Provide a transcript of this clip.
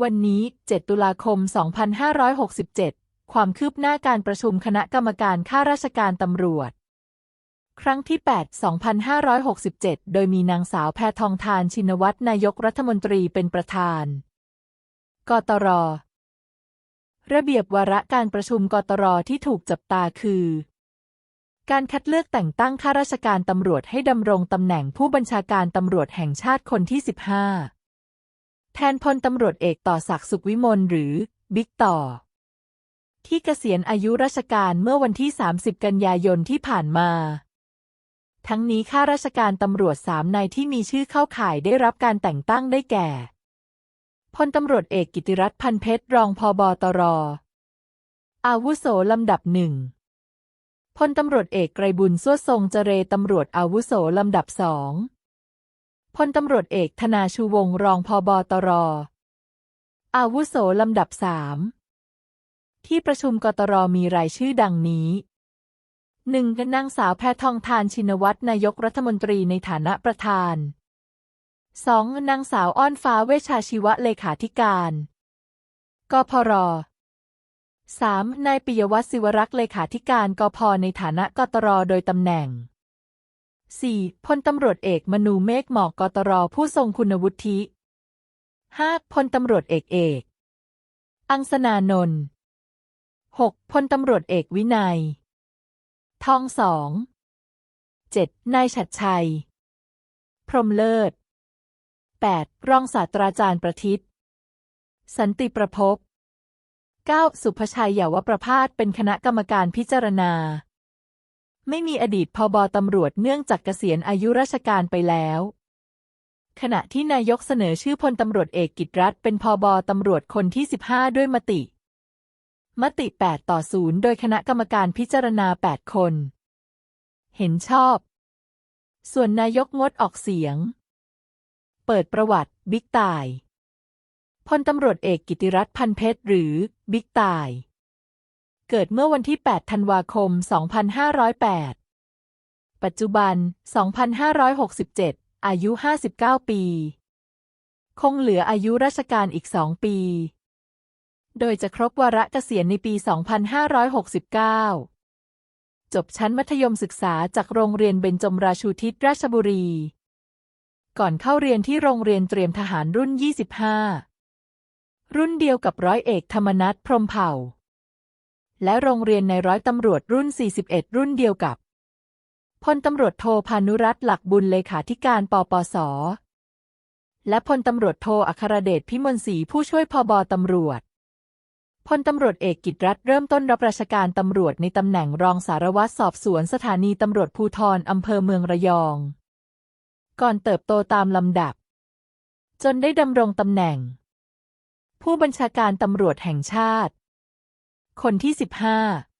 วันนี้ 7 ตุลาคม 2567 ความคืบหน้าการประชุมคณะกรรมการข้าราชการตำรวจ ครั้งที่ 8 2567 โดยมีนางสาวแพทองทานชินวัตรนายกรัฐมนตรีเป็นประธาน กตร ระเบียบวาระการประชุมกตรที่ถูกจับตาคือ การคัดเลือกแต่งตั้งข้าราชการตำรวจให้ดำรงตำแหน่งผู้บัญชาการตำรวจแห่งชาติคนที่ 15 แทนพลตำรวจเอกต่อศักดิ์สุขวิมลหรือ บิ๊กต่อ ที่เกษียณอายุราชการเมื่อวันที่ 30 กันยายนที่ผ่านมา ทั้งนี้ข้าราชการตำรวจสามนายที่มีชื่อเข้าข่ายได้รับการแต่งตั้งได้แก่พลตำรวจเอกกิติรัตน์พันเพชรรองพอบตรอาวุโสลำดับหนึ่งพลตำรวจเอกไกรบุญส้วทรงเจเรตำรวจอาวุโสลำดับสอง พลตำรวจเอกธนาชูวงรองพอบตร อาวุโสลำดับสามที่ประชุมกตรมีรายชื่อดังนี้หนึ่งนางสาวแพทองทานชินวัตรนายกรัฐมนตรีในฐานะประธานสองนางสาวอ้อนฟ้าเวชชาชีวะเลขาธิการกพร 3. นายปิยวัฒน์ศิวรักษ์เลขาธิการกพในฐานะกตรโดยตำแหน่ง 4. พลตำรวจเอกมนูเมฆหมอกกตรผู้ทรงคุณวุฒิ 5. พลตำรวจเอกเอก อังสนานนท์ 6. พลตำรวจเอกวินัย ทองสอง 7. นายฉัดชัย พรหมเลิศ 8. รองศาสตราจารย์ประทิตสันติประพบ 9. สุภชัยเยาวประพาสเป็นคณะกรรมการพิจารณา ไม่มีอดีตพบตำรวจเนื่องจากเกษียณอายุราชการไปแล้ว ขณะที่นายกเสนอชื่อพลตำรวจเอกกิตรัฐเป็นพบตำรวจคนที่ 15 ด้วยมติ มติ 8 ต่อ 0 โดยคณะกรรมการพิจารณา 8 คน เห็นชอบ ส่วนนายกงดออกเสียง เปิดประวัติ บิ๊กตาย พลตำรวจเอกกิติรัตน์พันเพชรหรือ บิ๊กตาย เกิดเมื่อวันที่ 8 ธันวาคม 2508 ปัจจุบัน 2567 อายุ 59 ปี คงเหลืออายุราชการอีก 2 ปี โดยจะครบวาระเกษียณในปี 2569 จบชั้นมัธยมศึกษาจากโรงเรียนเบญจมราชูทิศราชบุรี ก่อนเข้าเรียนที่โรงเรียนเตรียมทหารรุ่น 25รุ่นเดียวกับร้อยเอกธรรมนัฐพรมเผ่า และโรงเรียนในร้อยตำรวจรุ่น 41 รุ่นเดียวกับพลตำรวจโทพานุรัตน์หลักบุญเลขาธิการปปส และพลตำรวจโทอัครเดชพิมลศรีผู้ช่วยพบตำรวจพลตำรวจเอกกิตรัฐเริ่มต้นรับราชการตำรวจในตำแหน่งรองสารวัตรสอบสวนสถานีตำรวจภูธรอำเภอเมืองระยอง ก่อนเติบโตตามลำดับ จนได้ดำรงตำแหน่ง ผู้บัญชาการตำรวจแห่งชาติ คนที่15